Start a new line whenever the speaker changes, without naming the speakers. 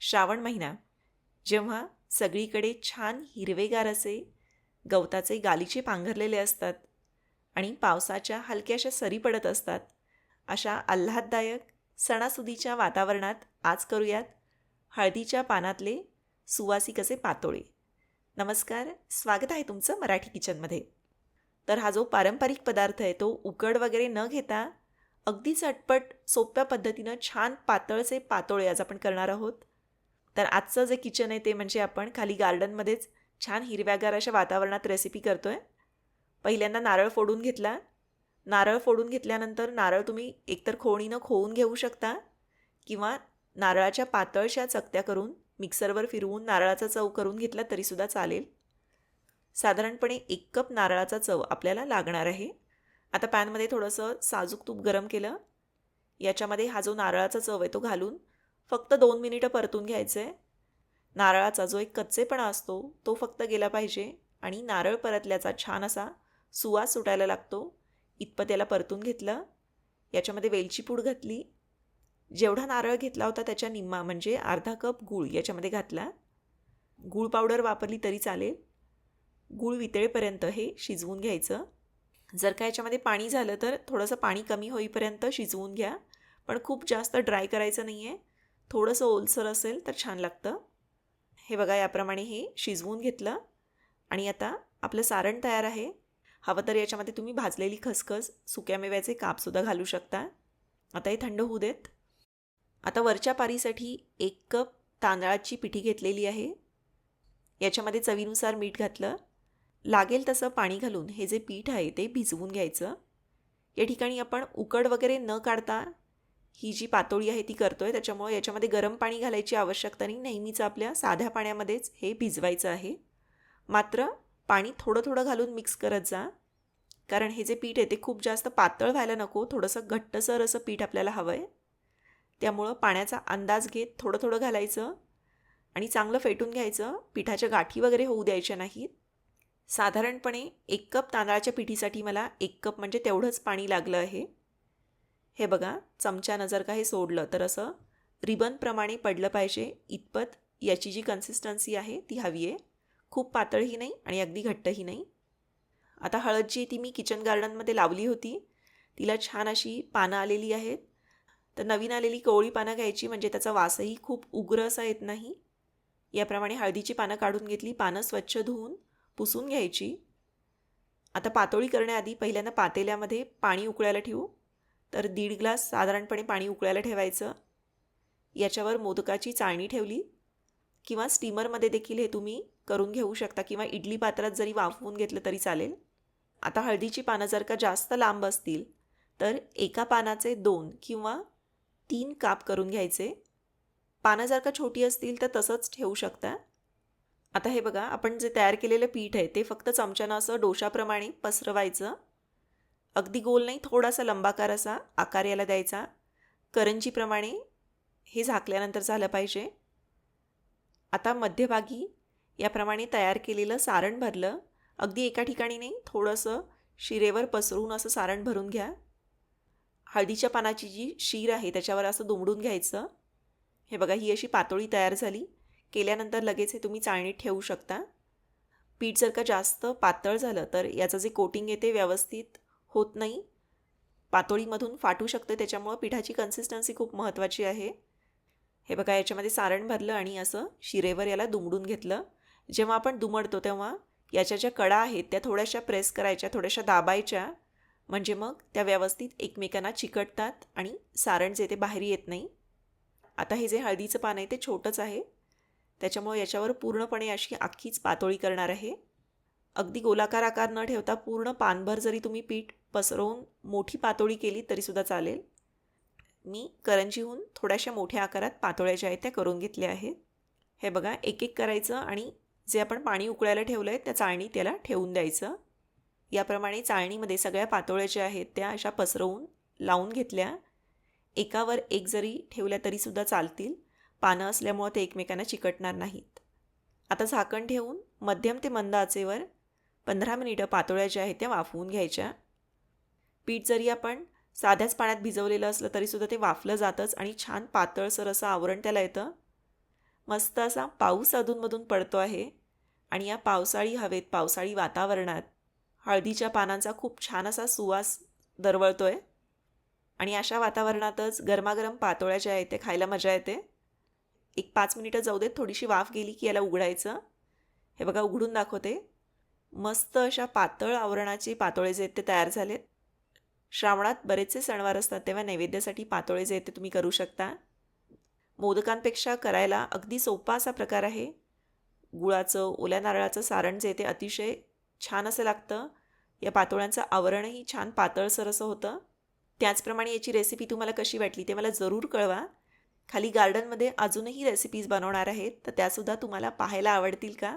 श्रावण महिना जेव्हा सगळीकडे छान हिरवेगार असे गवताचे गालीचे पांघरलेले असतात आणि पावसाच्या हलक्याशा सरी पडत असतात अशा आल्हाददायक सणासुदीच्या वातावरणात आज करूयात हळदीच्या पानातले सुवासिक असे पातोळे. नमस्कार स्वागत आहे तुमचं मराठी किचनमध्ये. तर हा जो पारंपरिक पदार्थ आहे तो उकड वगैरे न घेता अगदी चटपट सोप्या पद्धतीनं छान पातळचे पातोळे आज आपण करणार आहोत. तर आजचं जे किचन आहे ते म्हणजे आपण खाली गार्डनमध्येच छान हिरव्यागार अशा वातावरणात रेसिपी करतो आहे पहिल्यांदा नारळ फोडून घेतला. नारळ फोडून घेतल्यानंतर नारळ तुम्ही एकतर खोणीनं खोवून घेऊ शकता किंवा नारळाच्या पातळशा चकत्या करून मिक्सरवर फिरवून नारळाचा चव करून घेतला तरीसुद्धा चालेल. साधारणपणे एक कप नारळाचा चव आपल्याला लागणार आहे. आता पॅनमध्ये थोडंसं साजूक तूप गरम केलं. याच्यामध्ये हा जो नारळाचा चव आहे तो घालून फक्त दोन मिनिटं परतून घ्यायचं आहे नारळाचा जो एक कच्चेपणा असतो तो फक्त गेला पाहिजे आणि नारळ परतल्याचा छान असा सुवास सुटायला लागतो. इतपत याला परतून घेतलं. याच्यामध्ये वेलची पूड घातली. जेवढा नारळ घेतला होता त्याच्या निम्मा म्हणजे अर्धा कप गूळ याच्यामध्ये घातला. गूळ पावडर वापरली तरी चालेल. गूळ वितळेपर्यंत हे शिजवून घ्यायचं. जर का याच्यामध्ये पाणी झालं तर थोडंसं पाणी कमी होईपर्यंत शिजवून घ्या. पण खूप जास्त ड्राय करायचं नाही आहे थोडंसं ओलसर असेल तर छान लागतं. हे बघा याप्रमाणे हे शिजवून घेतलं आणि आता आपलं सारण तयार आहे. हवं तर याच्यामध्ये तुम्ही भाजलेली खसखस सुक्या मेव्याचे कापसुद्धा घालू शकता. आता हे थंड होऊ देत. आता वरच्या पारीसाठी एक कप तांदळाची पिठी घेतलेली आहे. याच्यामध्ये चवीनुसार मीठ घातलं. लागेल तसं पाणी घालून हे जे पीठ आहे ते भिजवून घ्यायचं. या ठिकाणी आपण उकड वगैरे न काढता ही जी पातोळी आहे ती करतो आहे त्याच्यामुळे याच्यामध्ये गरम पाणी घालायची आवश्यकता नाही. नेहमीच आपल्या साध्या पाण्यामध्येच हे भिजवायचं आहे. मात्र पाणी थोडं थोडं घालून मिक्स करत जा. कारण हे जे पीठ आहे ते खूप जास्त पातळ व्हायला नको. थोडंसं घट्टसर असं पीठ आपल्याला हवं आहे त्यामुळं पाण्याचा अंदाज घेत थोडं थोडं घालायचं आणि चांगलं फेटून घ्यायचं. पिठाच्या गाठी वगैरे होऊ द्यायच्या नाहीत. साधारणपणे एक कप तांदळाच्या पिठीसाठी मला एक कप म्हणजे तेवढंच पाणी लागलं आहे. हे बघा चमच्यानं जर का हे सोडलं तर असं रिबनप्रमाणे पडलं पाहिजे इतपत याची जी कन्सिस्टन्सी आहे ती हवी आहे. खूप पातळही नाही आणि अगदी घट्टही नाही. आता हळद जी ती मी किचन गार्डनमध्ये लावली होती. तिला छान अशी पानं आलेली आहेत. तर नवीन आलेली कोवळी पानं घ्यायची म्हणजे त्याचा वासही खूप उग्र असा येत नाही. याप्रमाणे हळदीची पानं काढून घेतली पानं स्वच्छ धुवून पुसून घ्यायची. आता पातोळी करण्याआधी पहिल्यांदा पातेल्यामध्ये पाणी उकळायला ठेवू. तर दीड ग्लास साधारणपणे पाणी उकळायला ठेवायचं. याच्यावर मोदकाची चाळणी ठेवली किंवा स्टीमरमध्ये देखील हे तुम्ही करून घेऊ शकता किंवा इडली पात्रात जरी वाफवून घेतलं तरी चालेल. आता हळदीची पानं जर का जास्त लांब असतील तर एका पानाचे दोन किंवा तीन काप करून घ्यायचे. पानं जर का छोटी असतील तर तसंच ठेवू शकता. आता हे बघा आपण जे तयार केलेलं पीठ आहे ते फक्त चमच्यानं असं डोशाप्रमाणे पसरवायचं. अगदी गोल नाही थोडासा लंबाकार असा आकार याला द्यायचा. करंजीप्रमाणे हे झाकल्यानंतर झालं पाहिजे. आता मध्यभागी याप्रमाणे तयार केलेलं सारण भरलं. अगदी एका ठिकाणी नाही थोडंसं शिरेवर पसरून असं सारण भरून घ्या. हळदीच्या पानाची जी शीर आहे त्याच्यावर असं दुमडून घ्यायचं. हे बघा ही अशी पातोळी तयार झाली. केल्यानंतर लगेच हे तुम्ही चाळणीत ठेवू शकता. पीठ जर का जास्त पातळ झालं तर याचं जे कोटिंग आहे ते व्यवस्थित होत नाही. पातोळीमधून फाटू शकतं त्याच्यामुळं पिठाची कन्सिस्टन्सी खूप महत्त्वाची आहे. हे बघा याच्यामध्ये सारण भरलं आणि असं शिरेवर याला दुमडून घेतलं. जेव्हा आपण दुमडतो तेव्हा याच्या ज्या कडा आहेत त्या थोड्याशा प्रेस करायच्या थोड्याशा दाबायच्या. म्हणजे मग त्या व्यवस्थित एकमेकांना चिकटतात आणि सारण जे ते बाहेर येत नाही. आता हे जे हळदीचं पान आहे ते छोटंच आहे. त्याच्यामुळे याच्यावर पूर्णपणे अशी अख्खीच पातोळी करणार आहे. अगदी गोलाकार आकार न ठेवता पूर्ण पानभर जरी तुम्ही पीठ पसरवून मोठी पातोळी केली तरीसुद्धा चालेल. मी करंजीहून थोड्याशा मोठ्या आकारात पातोळ्या ज्या आहेत त्या करून घेतल्या आहेत. हे बघा एक एक करायचं आणि जे आपण पाणी उकळायला ठेवलं आहे त्या चाळणी त्याला ठेवून द्यायचं. याप्रमाणे चाळणीमध्ये सगळ्या पातोळ्या ज्या आहेत त्या अशा पसरवून लावून घेतल्या. एकावर एक जरी ठेवल्या तरीसुद्धा चालतील. पानं असल्यामुळं ते एकमेकांना चिकटणार नाहीत. आता झाकण ठेवून मध्यम ते मंद आचेवर पंधरा मिनिटं पातोळ्या ज्या आहेत त्या वाफवून घ्यायच्या. पीठ जरी आपण साध्याच पाण्यात भिजवलेलं असलं तरीसुद्धा ते वाफलं जातंच आणि छान पातळसर असं आवरण त्याला येतं. मस्त असा पाऊस अधूनमधून पडतो आहे आणि या पावसाळी हवेत पावसाळी वातावरणात हळदीच्या पानांचा खूप छान असा सुवास दरवळतो आहे आणि अशा वातावरणातच गरमागरम पातोळ्या ज्या आहेत ते खायला मजा येते. एक पाच मिनिटं जाऊ देत थोडीशी वाफ गेली की याला उघडायचं. हे बघा उघडून दाखवते. मस्त अशा पातळ आवरणाचे पातोळे जे आहेत ते तयार झालेत. श्रावणात बरेचसे सणवार असतात तेव्हा नैवेद्यासाठी पातोळे जे ते तुम्ही करू शकता. मोदकांपेक्षा करायला अगदी सोपा असा प्रकार आहे. गुळाचं ओल्या नारळाचं सारण जे आहे ते अतिशय छान असं लागतं. या पातोळ्यांचं आवरणही छान पातळसर असं होतं. त्याचप्रमाणे याची रेसिपी तुम्हाला कशी वाटली ते मला जरूर कळवा. खाली गार्डनमध्ये अजूनही रेसिपीज बनवणार आहेत तर त्यासुद्धा तुम्हाला पाहायला आवडतील का?